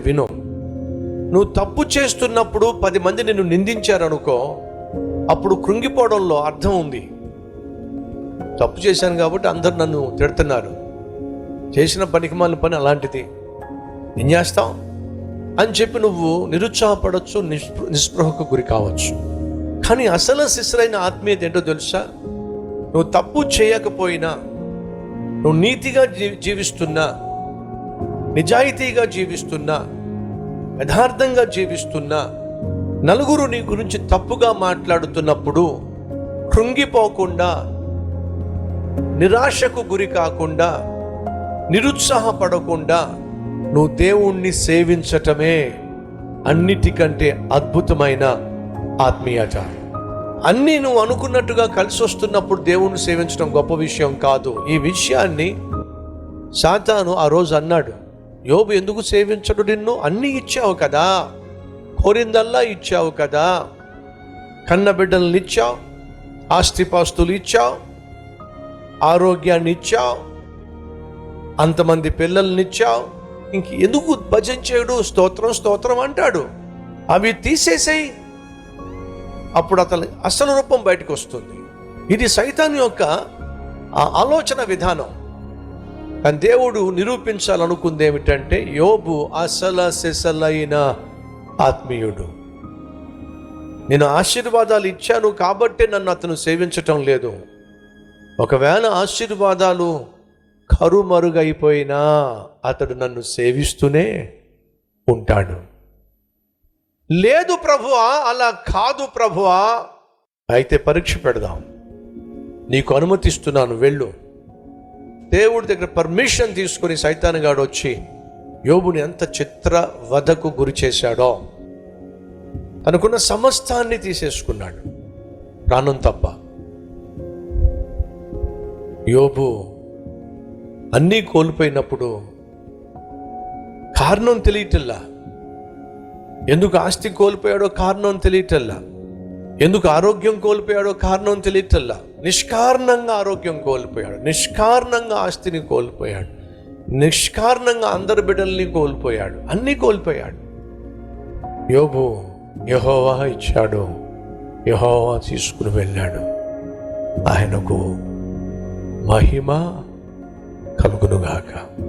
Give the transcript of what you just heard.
విను. నువ్వు తప్పు చేస్తున్నప్పుడు పది మంది నిన్ను నిందించారనుకో అప్పుడు కృంగిపోవడంలో అర్థం ఉంది. తప్పు చేశాను కాబట్టి అందరు నన్ను తిడుతున్నారు. చేసిన పనికి మాలిన పని అలాంటిది. ఏం చేస్తాం అని చెప్పి నువ్వు నిరుత్సాహపడవచ్చు నిస్పృ నిస్పృహకు గురి కావచ్చు. కానీ అసలు శిశులైన ఆత్మీయత ఏంటో తెలుసా? నువ్వు తప్పు చేయకపోయినా నువ్వు నీతిగా జీ జీవిస్తున్నా నిజాయితీగా జీవిస్తున్నా యథార్థంగా జీవిస్తున్నా నలుగురు నీ గురించి తప్పుగా మాట్లాడుతున్నప్పుడు కృంగిపోకుండా నిరాశకు గురి కాకుండా నిరుత్సాహపడకుండా నువ్వు దేవుణ్ణి సేవించటమే అన్నిటికంటే అద్భుతమైన ఆత్మీయత అన్నీ నువ్వు అనుకున్నట్టుగా కలిసి వస్తున్నప్పుడు దేవుణ్ణి సేవించడం గొప్ప విషయం కాదు. ఈ విషయాన్ని సాతాను ఆ రోజు అన్నాడు. యోబు ఎందుకు సేవించడు నిన్ను? అన్నీ ఇచ్చావు కదా. కోరిందల్లా ఇచ్చావు కదా. కన్న బిడ్డలను ఇచ్చావు. ఆస్తిపాస్తులు ఇచ్చావు. ఆరోగ్యాన్ని ఇచ్చావు. అంతమంది పిల్లల్ని ఇచ్చావు. ఇంక ఎందుకు భజన చేయడు? స్తోత్రం స్తోత్రం అంటాడు. అవి తీసేసేయి. అప్పుడు అతని అసలు రూపం బయటకు వస్తుంది. ఇది సైతాన్ యొక్క ఆలోచన విధానం. కానీ దేవుడు నిరూపించాలనుకుంది ఏమిటంటే యోబు అసల సెసలైన ఆత్మీయుడు. నేను ఆశీర్వాదాలు ఇచ్చాను కాబట్టే నన్ను అతను సేవించటం లేదు. ఒకవేళ ఆశీర్వాదాలు కరుమరుగైపోయినా అతడు నన్ను సేవిస్తూనే ఉంటాడు. లేదు ప్రభువా అలా కాదు ప్రభువా. అయితే పరీక్ష పెడదాం. నీకు అనుమతిస్తున్నాను వెళ్ళు. దేవుడి దగ్గర పర్మిషన్ తీసుకుని సైతానుగాడు వచ్చి యోబుని ఎంత చిత్ర వధకు గురి చేశాడో తనకున్న సమస్తాన్ని తీసేసుకున్నాడు. ప్రాణం తప్ప. యోబు అన్నీ కోల్పోయినప్పుడు కారణం తెలియటల్లా? ఎందుకు ఆస్తి కోల్పోయాడో కారణం తెలియటల్లా? ఎందుకు ఆరోగ్యం కోల్పోయాడో కారణం తెలియటల్లా? నిష్కారణంగా ఆరోగ్యం కోల్పోయాడు. నిష్కారణంగా ఆస్తిని కోల్పోయాడు. నిష్కారణంగా అందరి బిడ్డల్ని కోల్పోయాడు. అన్నీ కోల్పోయాడు. యోబు యహోవా ఇచ్చాడు. యహోవా తీసుకుని వెళ్ళాడు. ఆయనకు మహిమ కలుగునుగాక.